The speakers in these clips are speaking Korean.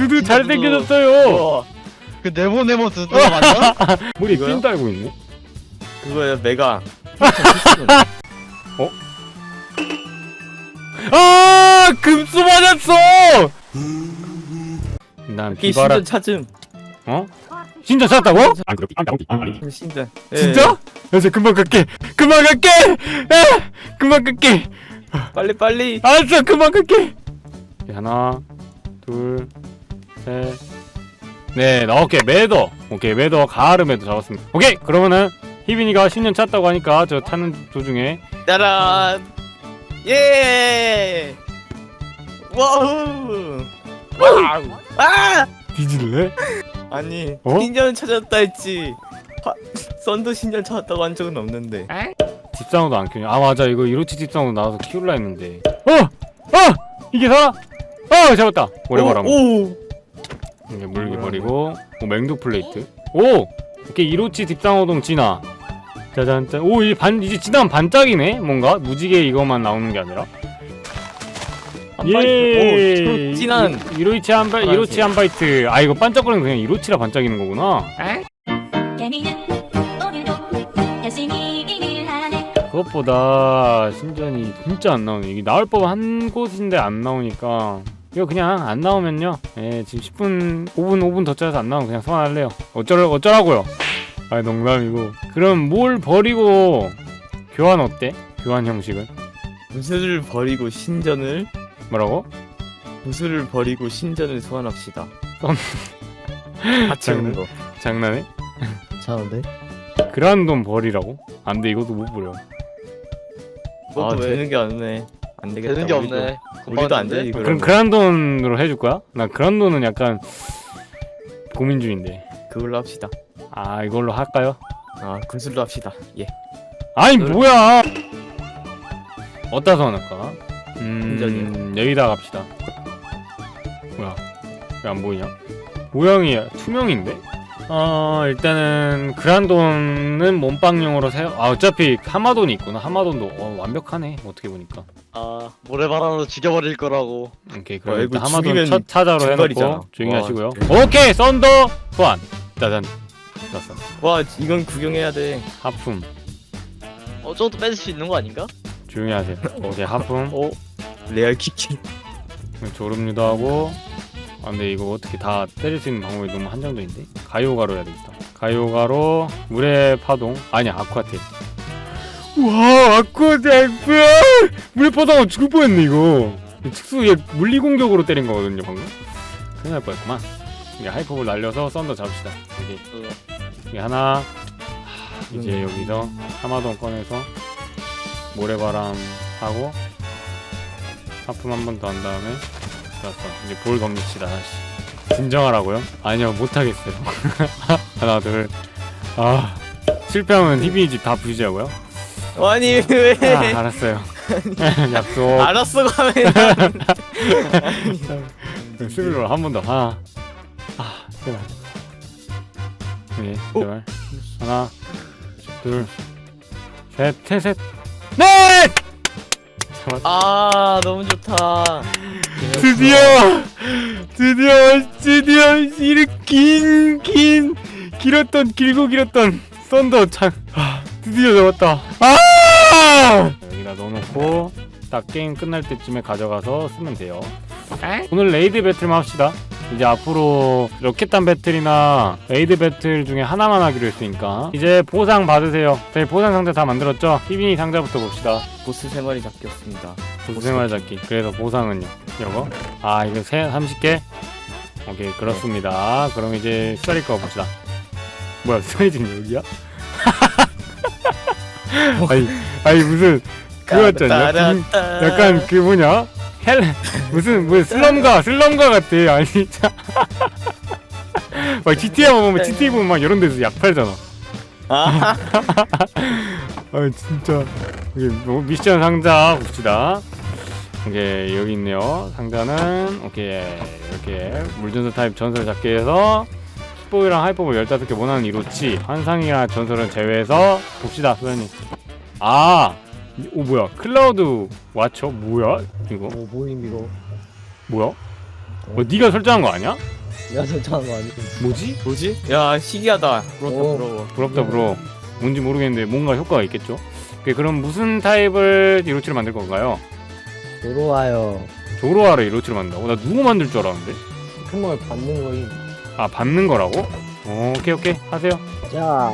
두두 잘생겨졌어요. 우와. 그 네모 네모 두두가 맞나? 머리 이거요? 핀 달고 있네. 그거야 메가. 아 금수 맞았어. 난이 비바라 신전 찾음. 어? 진짜 찾았다고? 신전. 예. 진짜? 그래서 금방 갈게. 금방 갈게. 아, 금방 갈게. 빨리 빨리. 알았어 금방 갈게. 하나, 둘, 셋. 네, 나 오케이 매더. 오케이 매더 가을 매더 잡았습니다. 오케이 그러면은 희빈이가 신년 찾다고 하니까 저 타는 도중에 따란. 예. 와우. 와우. 아! 뒤질래? 아니 어? 신전 찾았다 했지. 화, 썬도 신전 찾았다고 한 적은 없는데. 뒷상어도 안 키우냐? 아 맞아 이거 이로치 뒷상어 나와서 키울라 했는데 어! 어! 이게 살아? 어 잡았다 오래 바람 오. 오. 이게 물기 버리고. 오 맹독 플레이트. 오! 이렇게 이로치 뒷상어동 진화. 짜잔짠 오이반 이제 진화하면 반짝이네? 뭔가? 무지개 이거만 나오는 게 아니라. 예! 오, 진한. 이- 이로치 한 바, 이로치 한 바이트. 아 이거 반짝거리는 거 그냥 이로치라 반짝이는 거구나. 그것보다 신전이 진짜 안 나오네. 이게 나올 법한 한 곳인데 안 나오니까 이거 그냥 안 나오면요. 예, 지금 10분, 5분, 5분 더 짜서 안 나오면 그냥 소환할래요. 어쩔 어쩌라고요? 아, 농담이고. 그럼 뭘 버리고 교환 어때? 교환 형식은 무술을 버리고 신전을 뭐라고? 무술을 버리고 신전을 소환합시다. 썬- 같이 오는 거. 장난해? 괜찮은데? 그란돈 버리라고? 안 돼, 이것도 못 버려. 아 그것도 왜? 되는 게 없네. 안 되겠다. 되는 게 우리도. 없네. 우리도 안 돼. 그럼 그럼 그란돈으로 해줄 거야? 나 그란돈은 약간 고민 중인데. 그걸로 합시다. 아, 이걸로 할까요? 아 구슬로 합시다. 예. 아니 널- 뭐야 어디다 소환할까? 음. 여기다 갑시다 뭐야 왜 안 보이냐 모양이 투명인데? 어 일단은 그란돈은 몸빵용으로 사용 아 어차피 하마돈이 있구나 하마돈도 어, 완벽하네 어떻게 보니까 아 모래바람으로 죽여버릴 거라고. 오케이 그럼 어, 일단 이거 하마돈 죽이면 첫 타자로 증발이잖아. 해놓고 조용히 와, 하시고요 진짜. 오케이 썬더 소환 짜잔 됐어 와 이건 구경해야 돼. 하품 어 저것도 뺏을 수 있는 거 아닌가? 조용히 하세요 오케이 하품 오 레알 키키. 졸음류도 하고 아 근데 이거 어떻게 다 때릴 수 있는 방법이 너무 한정적인데? 가요가로 해야 되겠다. 가요가로 물의 파동 아니야 아쿠아테 와 아쿠아테 뭐야 물의 파동하고 죽을 뻔했네 이거. 이 특수 얘 물리 공격으로 때린 거거든요 방금. 큰일 날 뻔했구만. 이게 하이퍼볼 날려서 썬더 잡읍시다. 여기 여기 하나. 하, 이제 여기서 하마돈 꺼내서 모래바람 하고 하품 한 번 더 한 다음에 좋았어 이제 볼 던집시다 다시 진정하라고요? 아니요 못하겠어요 하나 둘아 실패하면 희빈이 집 다 부시자고요? 아니 왜? 아 알았어요 약속 알았어 가면. 스릴러 한번 더 하나 아 제발 네 오. 제발 하나 둘셋셋셋 넷! 잡았다 아 너무 좋다. 드디어 드디어 드디어 이렇게 긴긴 길었던 길고 길었던 썬더 창 아, 드디어 잡았다. 아! 여기다 넣어놓고 딱 게임 끝날 때쯤에 가져가서 쓰면 돼요. 오늘 레이드 배틀만 합시다 이제 앞으로 로켓단 배틀이나 레이드 배틀 중에 하나만 하기로 했으니까 이제 보상 받으세요 저희 보상 상자 다 만들었죠? 희빈이 상자부터 봅시다 보스 세 마리 잡혔습니다. 보생활 잡기. 그래서 보상은요? 이거? 아 이거 세 30개? 오케이 그렇습니다. 그럼 이제 스타리 거 봅시다. 뭐야 스타리 지금 여기야? 아니 아니 무슨 그거 같지 않냐? 빈- 약간 그 뭐냐? 헬 무슨 뭐 슬럼가 슬럼가 같아. 아니 진짜. 막 GTA 보면 GTA 보면 막 이런 데서 약 팔잖아. 아, 아 진짜 여기 뭐 미션 상자 봅시다 오케이 여기 있네요 상자는 오케이 이렇게 물전설 타입 전설 잡기 해서 킥보이랑 하이퍼볼 15개 원하는 이로치 환상이나 전설은 제외해서 봅시다 소연님 아! 오 뭐야 클라우드 와쳐? 뭐야 이거? 오 모임 이거. 뭐야? 어 네가 설정한 거 아니야? 내가 설정한 거 아니고 뭐지? 뭐지? 야 신기하다. 부럽다 오. 부러워. 부럽다 부러워 뭔지 모르겠는데 뭔가 효과가 있겠죠? 오케이, 그럼 무슨 타입을 이로치를 만들 건가요? 들어와요 조로아를 이로치를 만든다고? 나 누구 만들 줄 알았는데? 포켓몬을 받는 거임 아 받는 거라고? 어, 오케이 오케이 하세요 자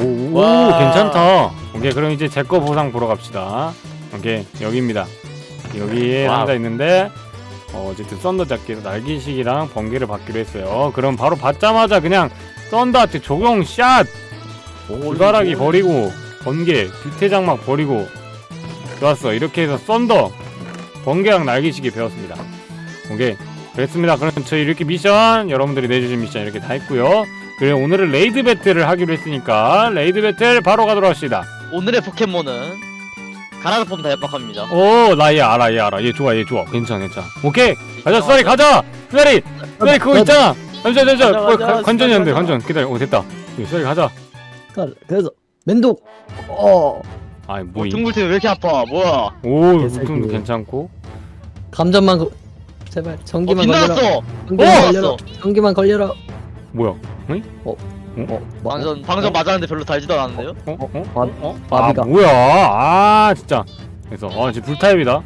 오, 오 와. 괜찮다 오케이 그럼 이제 제 거 보상 보러 갑시다. 오케이 여기입니다. 여기에 와우. 상자 있는데 어, 어쨌든 썬더 잡기로 날개식이랑 번개를 받기로 했어요. 그럼 바로 받자마자 그냥 썬더한테 적용 샷! 불가락이 버리고 번개 빛의 장막 버리고 좋았어. 이렇게 해서 썬더 번개랑 날개식이 배웠습니다. 오케이 그랬습니다. 그럼 저희 이렇게 미션 여러분들이 내주신 미션 이렇게 다 했고요. 그래 오늘은 레이드 배틀을 하기로 했으니까 레이드 배틀 바로 가도록 합시다 오늘의 포켓몬은 가라를 폼 다협박합니다. 오 나 얘 알아 얘 알아. 얘 좋아 얘 좋아. 괜찮아 괜찮아. 오케이. 가자 수다리 가자. 수다리. 수다리 그거 있잖아. 잠시만 잠시만 가자, 어, 가자, 관- 관전이 안 돼 가자. 관전. 기다려. 오 됐다. 수다리 가자. 그래서 맨독. 어. 아이 뭐 뭐이 둥글팀 왜 이렇게 아파? 뭐야? 오. 무통도 괜찮고. 감전만 거... 제발 어, 전기만 걸려라. 빛나갔어. 전기만 어! 걸려라. 전기만 걸려라. 뭐야? 어. 뭐? 방전 방전 맞았는데 별로 달지도 않았는데요? 어? 어? 바- 어? 아 바비가. 뭐야 아 진짜 그래서 아 지금 불타입이다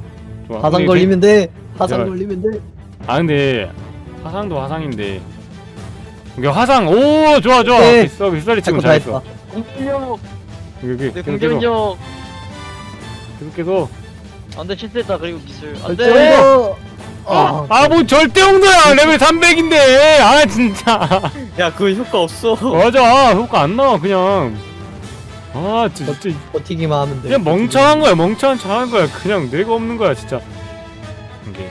좋아 화상 근데 걸리면 돼 화상 제발. 걸리면 돼아 근데 화상도 화상인데 이게 화상 오 좋아 좋아 네. 비싸 비싸리 치고 다 잘했어 했다 공격력. 여기 내 계속 계속 공격력. 계속 계속 안돼 실수했다 그리고 기술. 안돼. 아, 아뭐 절대 홍도야. 레벨 300인데. 아 진짜. 야 그거 효과 없어. 맞아. 효과 안 나와 그냥. 아 진짜. 버티기만 하면 돼. 그냥 멍청한 거야. 멍청한 척 하는 거야. 그냥 뇌가 없는 거야 진짜. 이게.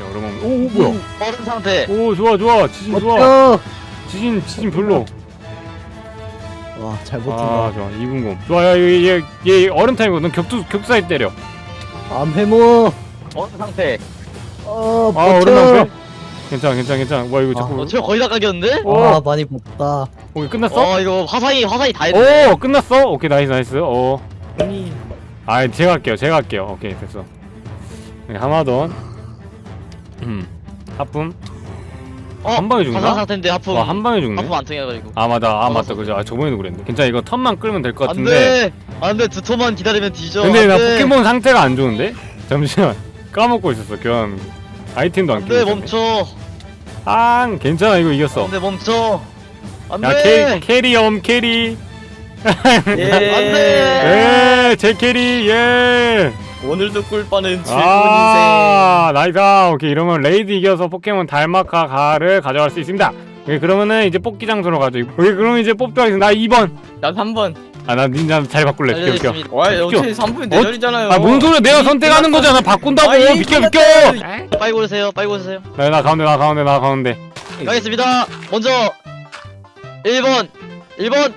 여러 번 오, 오 뭐야? 빠른 상태. 오 좋아 좋아. 지진 좋아. 버텨. 지진 지진 별로. 와잘 아 버틴다. 좋아. 2분공 좋아 야 얘 얘 얘 얼음 타임이고 넌 격투 격투사에 때려. 암해모 빠른 상태. 어 아 얼음 낭패 괜찮아 괜찮아 괜찮아 와 이거 아. 자꾸 어, 지금 거의 다 까겼는데? 오. 아 많이 버다 오케이 끝났어? 어 이거 화상이 화상이 다 했네. 오 끝났어? 오케이 나이스 나이스 어 아니 아 제가 할게요 제가 할게요 오케이 됐어 여기 하마돈 음 하품 어, 한 방에 죽나? 화상 상태인데 하품. 와 한 방에 죽네 하품 안 통해가지고. 아 맞다 아 맞다 맞았어. 그죠 아 저번에도 그랬는데 괜찮아 이거 턴만 끌면 될것 같은데 안돼. 안 돼 두 턴만 기다리면 뒤져. 근데 나. 포켓몬 상태가 안 좋은데? 잠시만 까먹고 있었어 교환 아이템도 안 안돼 끼고 멈춰. 아 괜찮아 이거 이겼어 안돼 멈춰. 야 안돼. 캐리 엄 캐리 예. 안돼. 예제 캐리 예 오늘도 꿀빠는 즐거운 아, 나이스. 오케이. 이러면 레이드 이겨서 포켓몬 달마카 가를 가져갈 수 있습니다. 오케이, 그러면은 이제 뽑기 장소로 가죠. 오케이, 그러면 이제 뽑도록 하겠습니다. 나 2번. 인생. 난 3번. 아, 나 닌자 자리 바꿀래. 비켜, 비켜. 와. 어차피 3분 어? 내절이잖아요. 아, 뭔 소리야. 내가 선택하는 거잖아. 바꾼다고. 아이, 비켜, 비켜. 빨리 고르세요. 빨리 고르세요. 나, 나 가운데, 나 가운데, 나 가운데. 가겠습니다. 먼저 1번. 1번.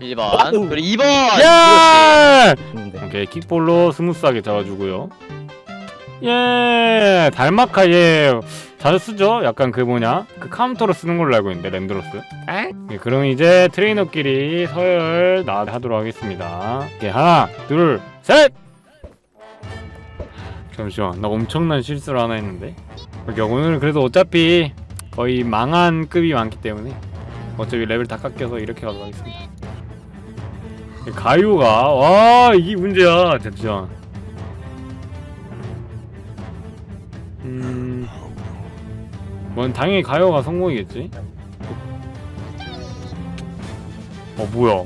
1번. 와우. 그리고 2번. 예! 네. 오케이, 킥볼로 스무스하게 잡아주고요. 예! 달마카 얘 자주 쓰죠? 약간 그 뭐냐? 그 카운터로 쓰는 걸로 알고 있는데, 랜드로스. 예, 그럼 이제 트레이너끼리 서열 나 하도록 하겠습니다. 오케이, 하나, 둘, 셋! 잠시만, 나 엄청난 실수를 하나 했는데. 오케이, 오늘 그래도 어차피 거의 망한 급이 많기 때문에 어차피 레벨 다 깎여서 이렇게 가도록 하겠습니다. 가요가 와 이게 문제야 잠시만 뭔 당연히 가요가 성공이겠지? 어 뭐야?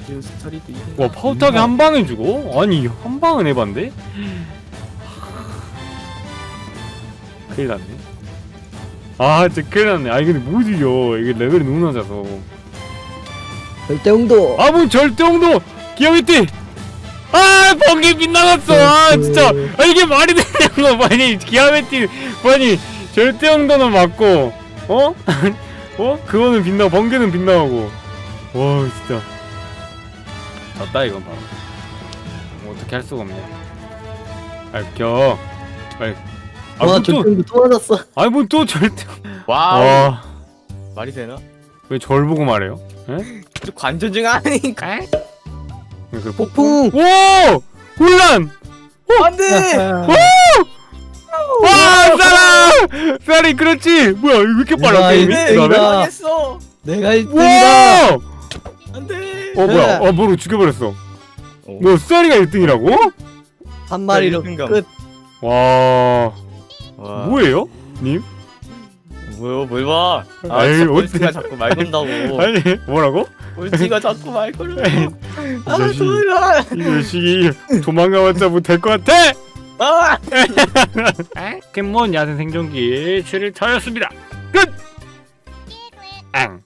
이게- 와 파우타게 한 방에 죽어? 아니 한 방은 해봤는데? 큰일 났네. 아 진짜 큰일 났네. 아니 근데 못 이겨 이게 레벨이 너무 낮아서. 절대 응도. 아뭐 절대홍도! 기억했지? 아 번개 빗나갔어! 아 진짜! 아 이게 말이 되냐고 아니 기아메티 아니 절대홍도는 맞고 어? 어? 그거는 빗나고 번개는 빗나가고 와 진짜 졌다 이건 바로 뭐 어떻게 할 수가 아겨 빨리 와 아뭐또 절대 응도 또 맞았어 아니 뭐또 절대. 와왜 말이 되나? 절 보고 말해요? 저 관전증 아니니까. 그 폭풍 오! 혼란! 안돼. 와 쌀아 쌀이 그렇지 뭐야 이거 왜 이렇게 빨라 내가 게임이 일- 그다음에 내가- 망했어. 내가 1등이다. 와 안돼. 어 뭐야 어 뭐로 죽여버렸어 너 쌀이가 1등이라고? 한 마리로 일등감. 끝. 와 와. 뭐예요? 님? 뭐요? 뭘 봐? 아, 에이, 꼴찌가 자꾸 말 건다고. 아니 뭐라고? 꼴찌가 자꾸 말 걸어. 아, 자식. 돌아. 이 자식이 도망가봤자 못할 것 같아 아! 포켓몬 야생 생존기? 7일 차였습니다. 끝! 앙